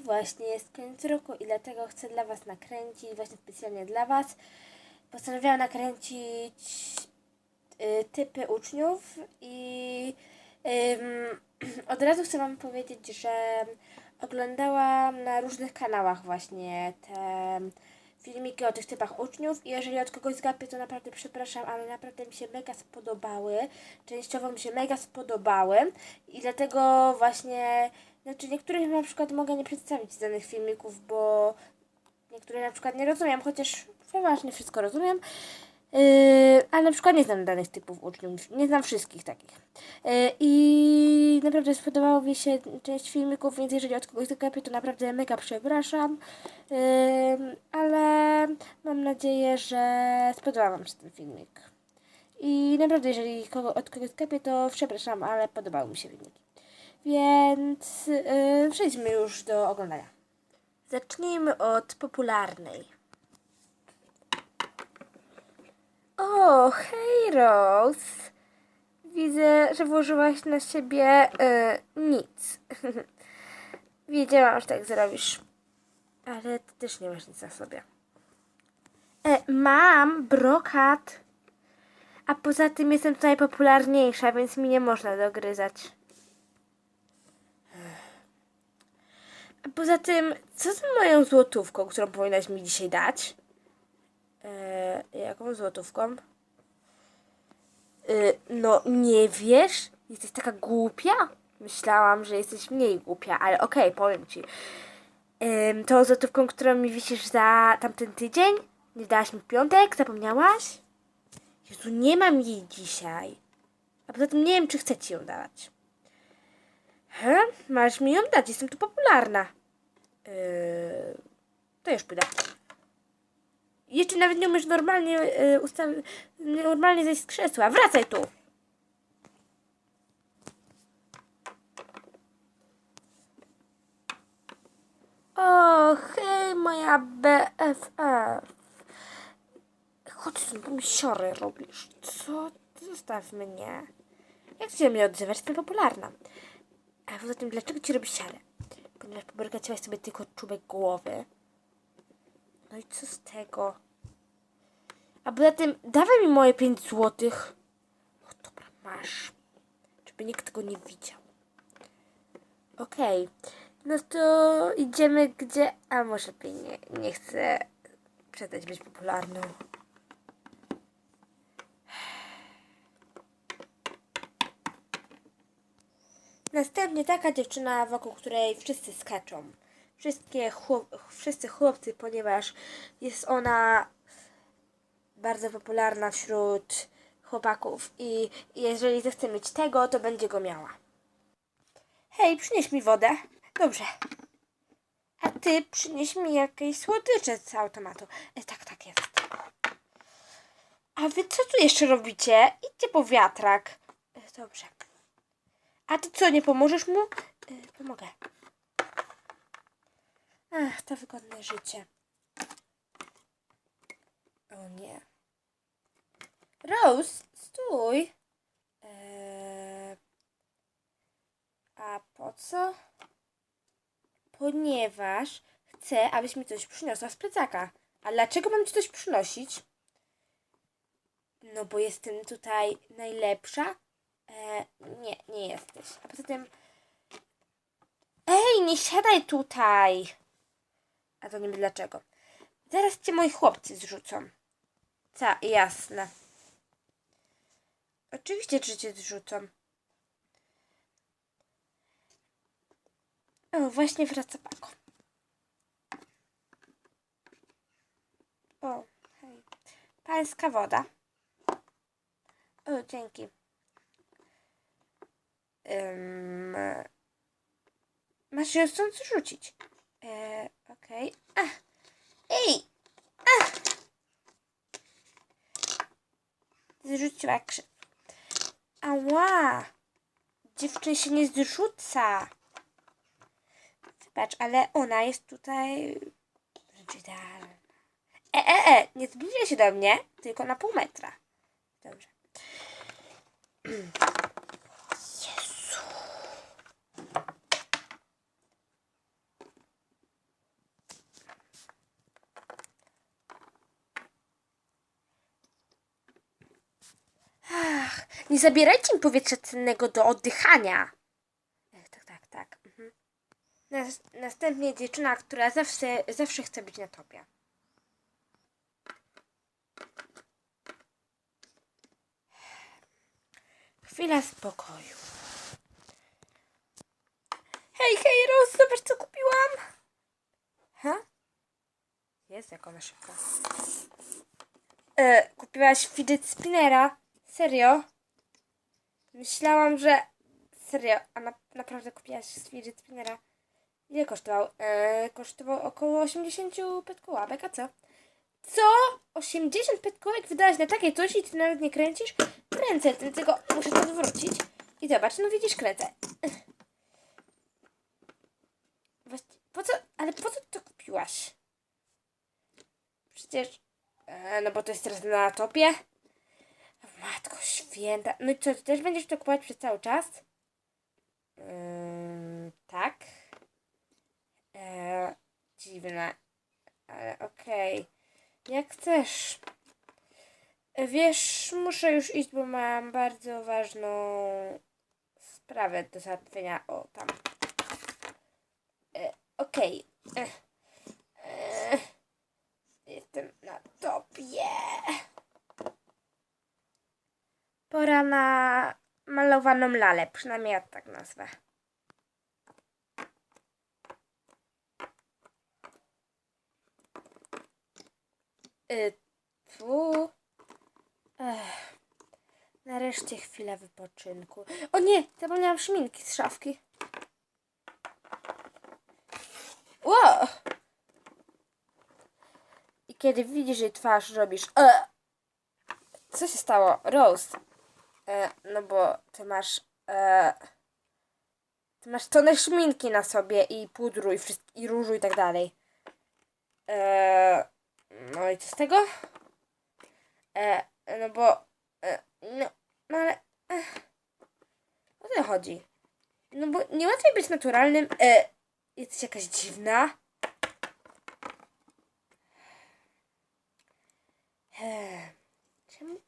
Właśnie jest koniec roku i dlatego chcę dla Was nakręcić, właśnie specjalnie dla Was. Postanowiłam nakręcić y, typy uczniów i ym, od razu chcę Wam powiedzieć, że oglądałam na różnych kanałach właśnie te filmiki o tych typach uczniów i jeżeli od kogoś zgapię, to naprawdę przepraszam, ale naprawdę mi się mega spodobały. Częściowo mi się mega spodobały i dlatego właśnie, znaczy niektórych na przykład mogę nie przedstawić z danych filmików, bo niektóre na przykład nie rozumiem, chociaż przeważnie wszystko rozumiem. Yy, ale na przykład nie znam danych typów uczniów, nie znam wszystkich takich. Yy, I naprawdę spodobało mi się część filmików, więc jeżeli od kogoś zagapię, to naprawdę mega przepraszam. Yy, ale mam nadzieję, że spodobał Wam się ten filmik. I naprawdę, jeżeli kogo, od kogoś zagapię, to przepraszam, ale podobały mi się filmiki. Więc yy, przejdźmy już do oglądania. Zacznijmy od popularnej. O, hej Rose. Widzę, że włożyłaś na siebie y, nic. Wiedziałam, że tak zrobisz. Ale ty też nie masz nic na sobie. E, mam brokat. A poza tym jestem tutaj popularniejsza, więc mi nie można dogryzać. Poza tym, co z moją złotówką, którą powinnaś mi dzisiaj dać? E, jaką złotówką? E, no, nie wiesz? Jesteś taka głupia? Myślałam, że jesteś mniej głupia, ale okej, powiem ci. Ym, tą złotówką, którą mi wisisz za tamten tydzień? Nie dałaś mi piątek? Zapomniałaś? Jezu, nie mam jej dzisiaj. A poza tym nie wiem, czy chcę ci ją dawać. He? Masz mi ją dać, jestem tu popularna. Yy, to już pójdę. Jeszcze nawet nie umiesz normalnie yy, ustawić, normalnie zejść z krzesła. Wracaj tu! O, hej, moja BFF. Chodź bo mi siory robisz. Co? Zostaw mnie. Jak się mnie odzywać? Jestem popularna. A poza tym, dlaczego ci robisz siarę? Ponieważ pobrygaciłaś sobie tylko czubek głowy. No i co z tego? A poza tym, dawaj mi moje 5 złotych. No dobra, masz. Żeby nikt tego nie widział. Okej. No to idziemy gdzie... A może lepiej nie, nie chcę przestać być popularną. Następnie taka dziewczyna, wokół której wszyscy skaczą. Wszystkie chłop, wszyscy chłopcy, ponieważ jest ona bardzo popularna wśród chłopaków i jeżeli zechce mieć tego, to będzie go miała. Hej, przynieś mi wodę. Dobrze. A ty przynieś mi jakieś słodycze z automatu. E, tak, tak jest. A wy co tu jeszcze robicie? Idźcie po wiatrak. E, dobrze. A ty co, nie pomożesz mu? E, pomogę. Ach, to wygodne życie. O nie. Rose, stój. Eee, a po co? Ponieważ chcę, abyś mi coś przyniosła z plecaka. A dlaczego mam ci coś przynosić? No bo jestem tutaj najlepsza. E, nie, nie. A poza tym... Ej, nie siadaj tutaj! A to nie wiem dlaczego. Zaraz cię moi chłopcy zrzucą. Ta, jasne. Oczywiście, że cię zrzucą. O, właśnie wraca Paco. O, hej. Pańska woda. O, dzięki. Um, masz ją stąd zrzucić. E, Okej. Okay. Ej! Ach! Zrzuciła krzesło. Ała! Dziewczyn się nie zrzuca. Wybacz, ale ona jest tutaj. E, e, e, nie zbliżaj się do mnie, tylko na pół metra. Dobrze. Jezu. Nie zabierajcie mi powietrza cennego do oddychania. Tak, tak, tak. Mhm. Nas, następnie dziewczyna, która zawsze, zawsze chce być na topie. Chwila spokoju. Hej, hej, Rose, zobacz co kupiłam. Ha? Jest jak ona szybka. E, kupiłaś fidget spinnera? Serio? Myślałam, że... Serio, a na, naprawdę kupiłaś fidget spinnera? Ile kosztował? E, kosztował około 80 petkołapek, a co? Co? 80 petkołek wydałaś na takie coś i ty nawet nie kręcisz? Kręcę, ty- tylko muszę to zwrócić. I zobacz, no widzisz, kręcę. Właści- po co, ale po co to kupiłaś? Przecież, e, no bo to jest teraz na topie. Matko święta. No i co, ty też będziesz to kupować przez cały czas? Ym, tak. E, dziwne. Ale okej. Jak chcesz. Wiesz, muszę już iść, bo mam bardzo ważną sprawę do załatwienia. O, tam. E, Okej. E, Jestem na topie. Pora na malowaną lalę, przynajmniej ja tak nazwę. Y, fu. Ech. Nareszcie chwila wypoczynku. O nie, zapomniałam szminki z szafki. Ło! I kiedy widzisz jej twarz, robisz e. Co się stało? Rose. E, no bo ty masz e, ty masz tonę szminki na sobie i pudru i, wszystk- i różu i tak dalej. E, no i co z tego? E, no bo e, no, no ale e, o co chodzi? No bo nie łatwiej być naturalnym. E, jesteś jakaś dziwna. Eee, czemu.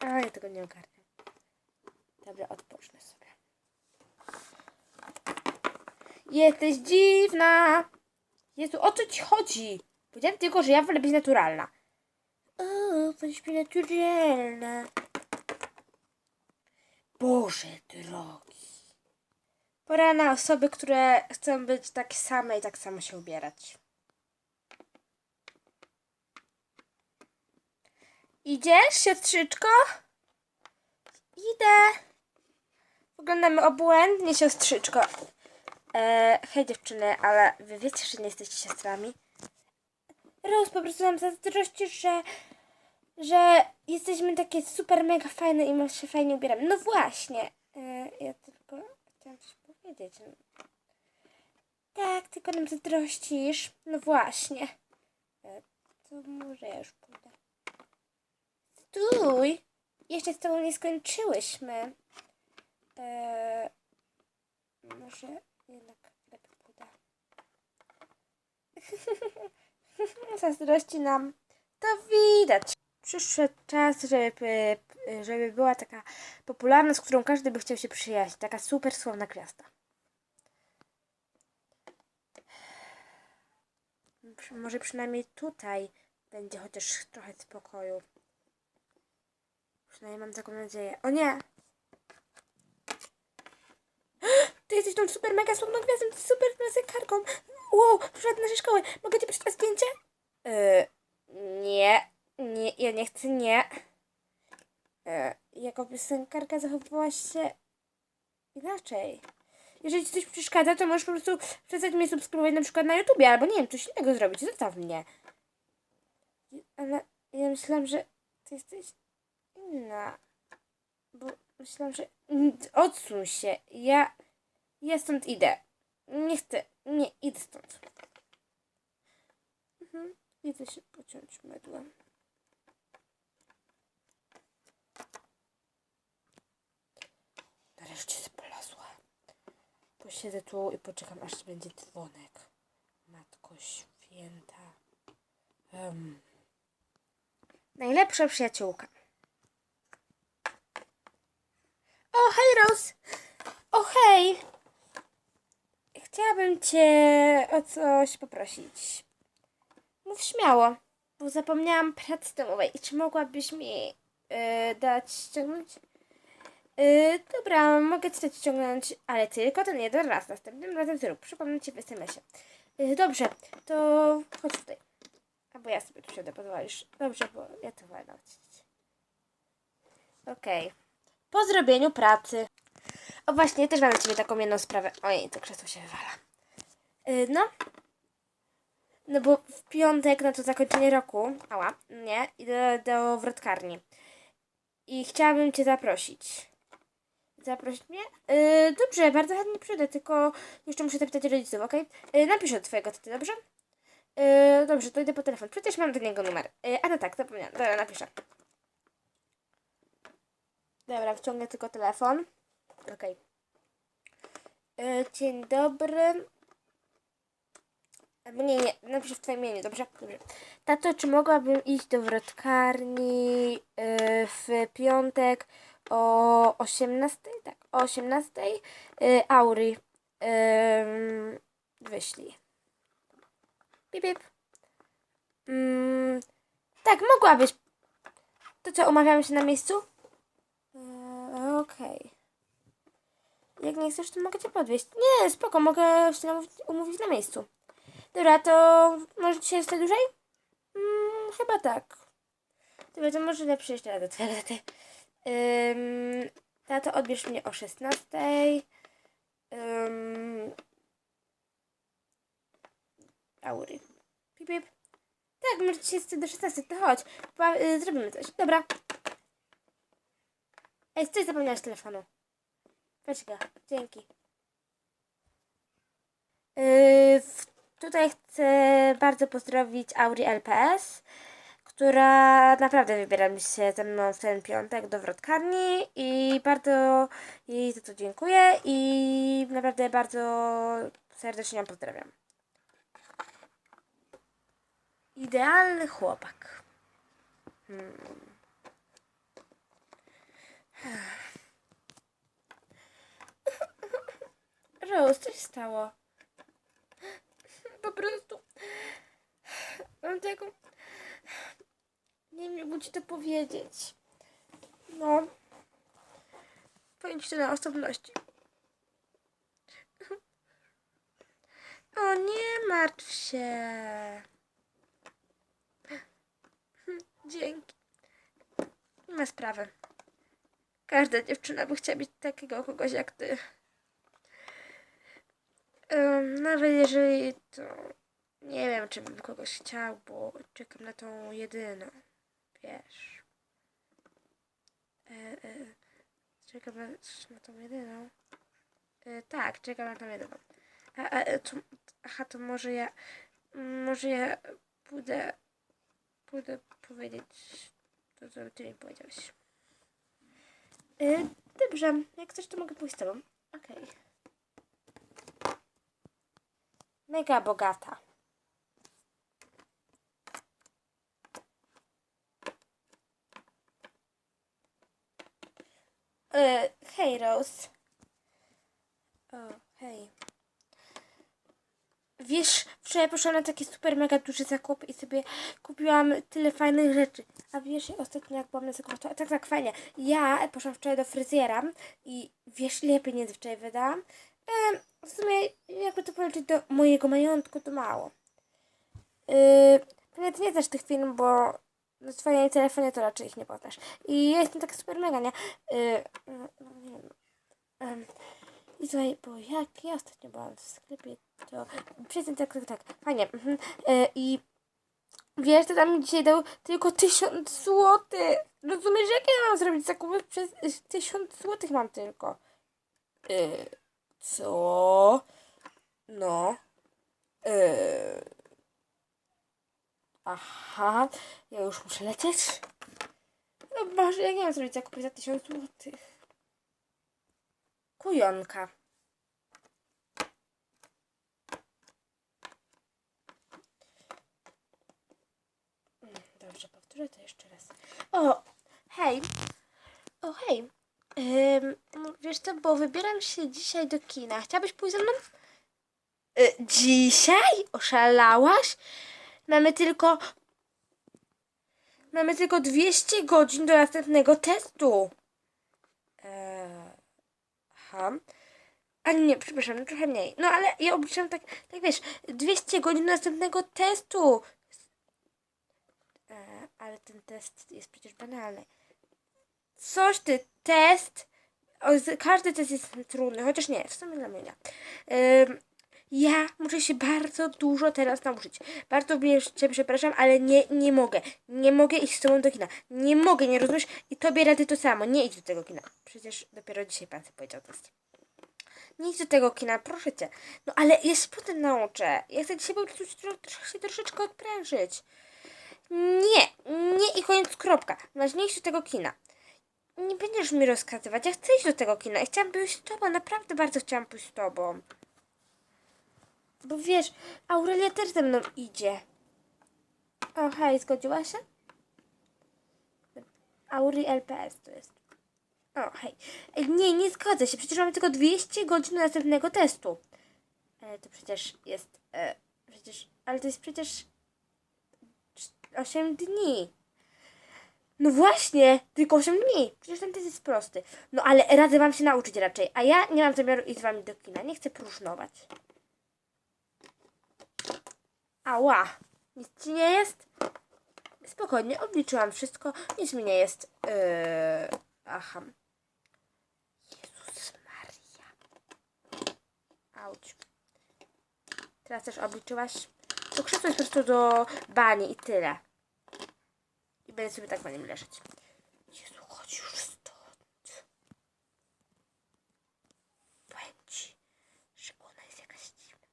A, ja tego nie ogarniam. Dobra, odpocznę sobie. Jesteś dziwna! Jezu, o co ci chodzi? Powiedziałem tylko, że ja wolę być naturalna. O, bądź mi naturalna. Boże drogi. Pora na osoby, które chcą być takie same i tak samo się ubierać. Idziesz, siostrzyczko? Idę. Wyglądamy obłędnie, siostrzyczko. E, hej dziewczyny, ale wy wiecie, że nie jesteście siostrami? Rose, po prostu nam zazdrościsz, że, że jesteśmy takie super, mega fajne i my się fajnie ubieramy. No właśnie. E, ja tylko chciałam coś powiedzieć. Tak, tylko nam zazdrościsz. No właśnie. E, to może ja już pójdę. Stój! Jeszcze z tobą nie skończyłyśmy. Eee, może jednak lepiej pójdę. Zazdrości nam. To widać. Przyszedł czas, żeby, żeby była taka popularna, z którą każdy by chciał się przyjaźnić. Taka super sławna gwiazda. Może przynajmniej tutaj będzie chociaż trochę spokoju. Przynajmniej mam taką nadzieję. O nie! Ty jesteś tą super mega słabną gwiazdą, ty super muzykarką. Wow, przyszedł do naszej szkoły. Mogę ci przeczytać zdjęcie? Yy, nie, nie, ja nie chcę, nie. Yy, jako piosenkarka zachowywałaś się inaczej. Jeżeli ci coś przeszkadza, to możesz po prostu przestać mnie subskrybować na przykład na YouTubie, albo nie wiem, coś innego zrobić. Zostaw mnie. Ale ja myślałam, że ty jesteś inna. Bo myślałam, że... Odsuń się. Ja... Ja stąd idę. Nie chcę. Nie, idę stąd. Mhm. Idę się pociąć mydłem. Nareszcie spolazła. Posiedzę tu i poczekam, aż będzie dzwonek. Matko święta. Em. Najlepsza przyjaciółka. O, hej Rose! O, hej! Chciałabym cię o coś poprosić. Mów śmiało, bo zapomniałam pracy domowej. I czy mogłabyś mi yy, dać ściągnąć? Yy, dobra, mogę ci dać ściągnąć, ale tylko ten jeden raz. Następnym razem zrób. Przypomnę ci w SMS-ie. Yy, dobrze, to chodź tutaj. Albo ja sobie tu siądę, pozwolisz. Dobrze, bo ja to wolę. Okej. Po zrobieniu pracy. O właśnie, też mam dla Ciebie taką jedną sprawę. Ojej, to krzesło się wywala. Yy, no. No bo w piątek na to zakończenie roku, ała, nie, idę do wrotkarni. I chciałabym Cię zaprosić. Zaprosić mnie? Yy, dobrze, bardzo chętnie przyjdę, tylko jeszcze muszę zapytać rodziców, okej? Yy, napiszę do Twojego taty, dobrze? Yy, dobrze, to idę po telefon. Przecież mam do niego numer. Yy, a no tak, zapomniałam. Dobra, napiszę. Dobra, wciągnę tylko telefon. Okej. Yy, dzień dobry. Nie, nie, napiszę w twoim imieniu, dobrze? Dobrze. Tato, czy mogłabym iść do wrotkarni yy, w piątek o 18? Tak, o 18? Yy, Auri. Wyślij. Pip, pip. Mm, tak, mogłabyś. To co, umawiamy się na miejscu? Okej. Jak nie chcesz, to mogę cię podwieźć. Nie, spoko, mogę się namówić, umówić na miejscu. Dobra, to może dzisiaj jest dłużej? Mm, chyba tak. Dobra, to może lepiej jeszcze raz do toalety. Ym, tato, odbierz mnie o 16. Ym, Aury. Pip, pip. Tak, może dzisiaj do 16, to chodź. Pa, y, zrobimy coś. Dobra. Ej, coś zapomniałeś telefonu. Go. Dzięki. Yy, tutaj chcę bardzo pozdrowić Auri LPS, która naprawdę wybiera się ze mną w ten piątek do wrotkarni i bardzo jej za to dziękuję i naprawdę bardzo serdecznie ją pozdrawiam. Idealny chłopak. Hmm. Rose, coś stało. Po prostu. Mam taką. Nie wiem, ci to powiedzieć. No. Powiem ci to na osobności. O, nie martw się. Dzięki. Nie ma sprawy. Każda dziewczyna by chciała mieć takiego kogoś jak ty. Nawet jeżeli to nie wiem, czy bym kogoś chciał, bo czekam na tą jedyną. Wiesz. E, e, czekam na, na tą jedyną. E, tak, czekam na tą jedyną. A, a, e, to, aha, to może ja. Może ja pójdę. Pójdę powiedzieć to, co ty mi powiedziałeś. E, dobrze, jak coś, to mogę pójść z tobą. Okej. Mega bogata. E, hej, Rose. O, hej. Wiesz, wczoraj poszłam na taki super mega duży zakup i sobie kupiłam tyle fajnych rzeczy. A wiesz, ostatnio jak byłam na zakupach, to tak, tak fajnie. Ja poszłam wczoraj do fryzjera i wiesz, ile pieniędzy wczoraj wydałam? E, w sumie, jakby to policzyć do mojego majątku, to mało. Yy, pewnie nie znasz tych film, bo na swoim telefonie to raczej ich nie poznasz. I ja jestem taka super mega, nie? Yy, no, no, nie wiem. I słuchaj, bo jak ja ostatnio byłam w sklepie, to przecież tak, tak, tak, fajnie. Mhm. Yy, I wiesz, to tam dzisiaj dał tylko tysiąc złotych. Rozumiesz, jak ja mam zrobić zakupy przez y, tysiąc złotych mam tylko. Yy, co? No. Yy. Aha, ja już muszę lecieć. No jak ja mam zrobić zakupy za tysiąc złotych? Kujonka. Mm, Dobrze, powtórzę to jeszcze raz. O, hej. O, hej. No wiesz co, bo wybieram się dzisiaj do kina. Chciałabyś pójść ze mną? Y, dzisiaj? Oszalałaś? Mamy tylko... Mamy tylko 200 godzin do następnego testu. Eee, aha. A nie, przepraszam, no trochę mniej. No ale ja obliczam tak, tak wiesz, 200 godzin do następnego testu. E, ale ten test jest przecież banalny. Coś ty, test. Każdy test jest trudny, chociaż nie, w sumie dla mnie nie. Ja muszę się bardzo dużo teraz nauczyć. Bardzo mnie- cię przepraszam, ale nie, nie mogę. Nie mogę iść z tobą do kina. Nie mogę, nie rozumiesz? I tobie rady to samo. Nie idź do tego kina. Przecież dopiero dzisiaj pan sobie powiedział test. Nie idź do tego kina, proszę cię. No ale ja się potem nauczę. Ja chcę dzisiaj po prostu się troszeczkę odprężyć. Nie, nie i koniec, kropka. Do tego kina. Nie będziesz mi rozkazywać. Ja chcę iść do tego kina. Ja chciałam pójść z tobą. Naprawdę bardzo chciałam pójść z tobą. Bo wiesz, Aurelia też ze mną idzie. O, hej, zgodziła się? Auri LPS to jest. O, hej. Ej, Nie, nie zgodzę się. Przecież mamy tylko 200 godzin do następnego testu. Ale to przecież jest... E, przecież... Ale to jest przecież... 8 dni. No właśnie, tylko 8 dni. Przecież ten test jest prosty. No ale radzę wam się nauczyć raczej. A ja nie mam zamiaru iść z wami do kina. Nie chcę próżnować. Ała. Nic ci nie jest? Spokojnie, obliczyłam wszystko. Nic mi nie jest. Yy, aha. Jezus Maria. Auć. Teraz też obliczyłaś? To krzesło jest po prostu do bani i tyle. Będę sobie tak na nim leżeć. Jezu, chodź już stąd. Powiem ci, że ona jest jakaś dziwna.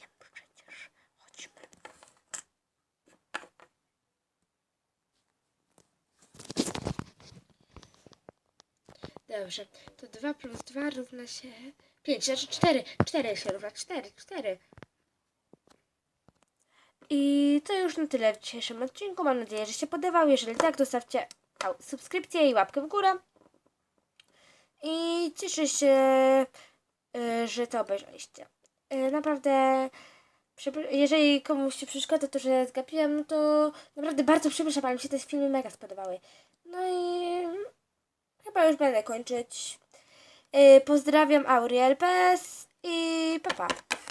Wiem przecież. Chodźmy. Dobrze, to 2 plus 2 równa się 5, znaczy 4. 4 się równa 4, 4. I to już na tyle w dzisiejszym odcinku. Mam nadzieję, że się podobał. Jeżeli tak, zostawcie au, subskrypcję i łapkę w górę. I cieszę się, y, że to obejrzeliście. Y, Naprawdę, jeżeli komuś się przeszkadza to, że zgapiłam, no to naprawdę bardzo przepraszam, ale mi się te filmy mega spodobały. No i chyba już będę kończyć. Y, Pozdrawiam Auriel PS i papa. Pa.